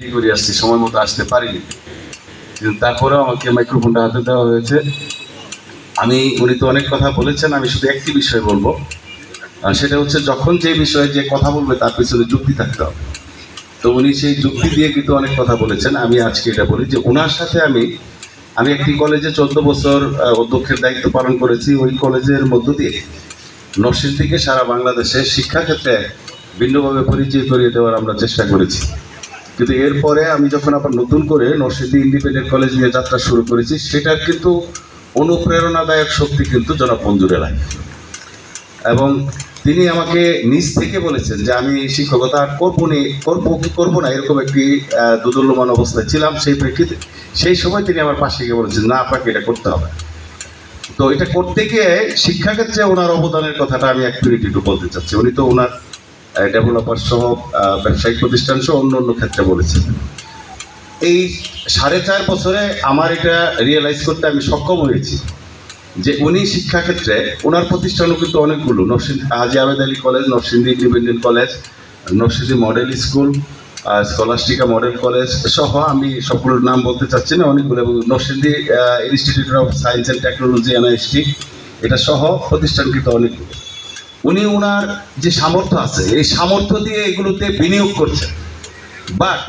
করে আসছি? সময় মতো আসতে পারিনি। আমাকে মাইক্রোফোনটা হাতে দেওয়া হয়েছে। আমি, উনি তো অনেক কথা বলেছেন, আমি শুধু একটি বিষয় বলব। সেটা হচ্ছে যখন যে বিষয়ে যে কথা বলবে, তার পিছনে যুক্তি থাকতে হবে। তো উনি সেই যুক্তি দিয়ে কিন্তু অনেক কথা বলেছেন। আমি আজকে এটা বলি যে ওনার সাথে আমি আমি একটি কলেজে চোদ্দ বছর অধ্যক্ষের দায়িত্ব পালন করেছি। ওই কলেজের মধ্য দিয়ে নরসিংদীকে সারা বাংলাদেশে শিক্ষাক্ষেত্রে ভিন্নভাবে পরিচয় করিয়ে দেওয়ার আমরা চেষ্টা করেছি। কিন্তু এরপরে আমি যখন আবার নতুন করে নরসিংদী ইন্ডিপেন্ডেন্ট কলেজ নিয়ে যাত্রা শুরু করেছি সেটার কিন্তু অনুপ্রেরণাদায়ক শক্তি কিন্তু জনাব মঞ্জুরে লাগে এবং তিনি আমাকে নিজ থেকে বলেছেন যে আমি শিক্ষকতা করব নি, করব কি করব না, এরকম একটি দোদুল্যমান অবস্থায় ছিলাম সেই প্রেক্ষিতে, সেই সময় তিনি আমার পাশে গিয়ে বলেছেন, না, আপনাকে এটা করতে হবে। তো এটা করতে গিয়ে শিক্ষাক্ষেত্রে ওনার অবদানের কথাটা আমি এক মিনিট একটু বলতে চাচ্ছি। উনি তো ওনার ডেভেলপার সহ ব্যবসায়িক প্রতিষ্ঠান সহ অন্য অন্য ক্ষেত্রে বলেছেন এই সাড়ে চার বছরে আমার এটা রিয়েলাইজ করতে আমি সক্ষম হয়েছি যে উনি শিক্ষাক্ষেত্রে, ওনার প্রতিষ্ঠানও কিন্তু অনেকগুলো, Narsingdi, Haji Abed Ali college, Narsingdi independent college, Narsingdi model school Scholastica model college সহ আমি সবগুলোর নাম বলতে চাচ্ছি না, অনেকগুলো, এবং Narsingdi institute of science and technology, NIST, এটা সহ প্রতিষ্ঠান কিন্তু অনেকগুলো। উনি ওনার যে সামর্থ্য আছে, এই সামর্থ্য দিয়ে এগুলোতে বিনিয়োগ করছেন বাট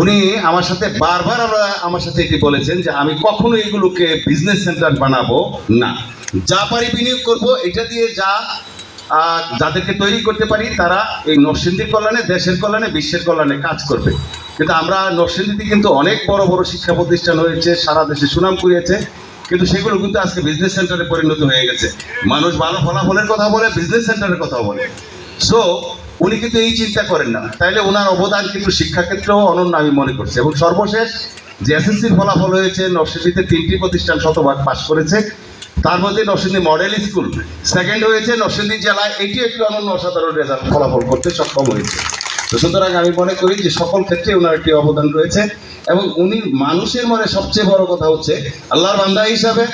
উনি আমার সাথে বারবার আমরা আমার সাথে এটি বলেছেন যে আমি কখনো এগুলোকে বিজনেস সেন্টার বানাবো না। যা পারি বিনিয়োগ করব, এটা দিয়ে যা যাদেরকে তৈরি করতে পারি, তারা এই নরসিংদীর কল্যাণে, দেশের কল্যাণে, বিশ্বের কল্যাণে কাজ করবে। কিন্তু আমরা নরসিংদীতে কিন্তু অনেক বড় বড় শিক্ষা প্রতিষ্ঠান হয়েছে, সারা দেশে সুনাম কুড়িয়েছে। কিন্তু সেগুলো কিন্তু আজকে বিজনেস সেন্টারে পরিণত হয়ে গেছে। মানুষ ভালো ফলাফলের কথা বলে বিজনেস সেন্টারের কথা বলে। সো উনি কিন্তু এই চিন্তা করেন না। তাইলে ওনার অবদান কিন্তু শিক্ষাক্ষেত্রেও অনন্য আমি মনে করছি। এবং সর্বশেষ, যে এসএসসির ফলাফল হয়েছে, নরসিংদীতে তিনটি প্রতিষ্ঠান শতভাগ পাশ করেছে। তার মধ্যে নরসিংদী মডেল স্কুল সেকেন্ড হয়েছে নরসিংদী জেলায় এটি একটি অনন্য অসাধারণ রেজাল্ট ফলাফল করতে সক্ষম হয়েছে। তো সুতরাং আমি মনে করি যে সকল ক্ষেত্রে ওনার একটি অবদান রয়েছে এবং উনি মানুষের মনে সবচেয়ে বড় কথা হচ্ছে আল্লাহর বান্দা হিসাবে,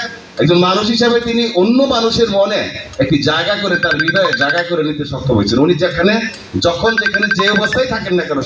একজন মানুষ হিসাবে তিনি অন্য মানুষের মনে একটি জায়গা করে তার হৃদয়ে জায়গা করে নিতে সক্ষম হয়েছেন। উনি যেখানে, যখন যেখানে যে অবস্থায় থাকেন না কেন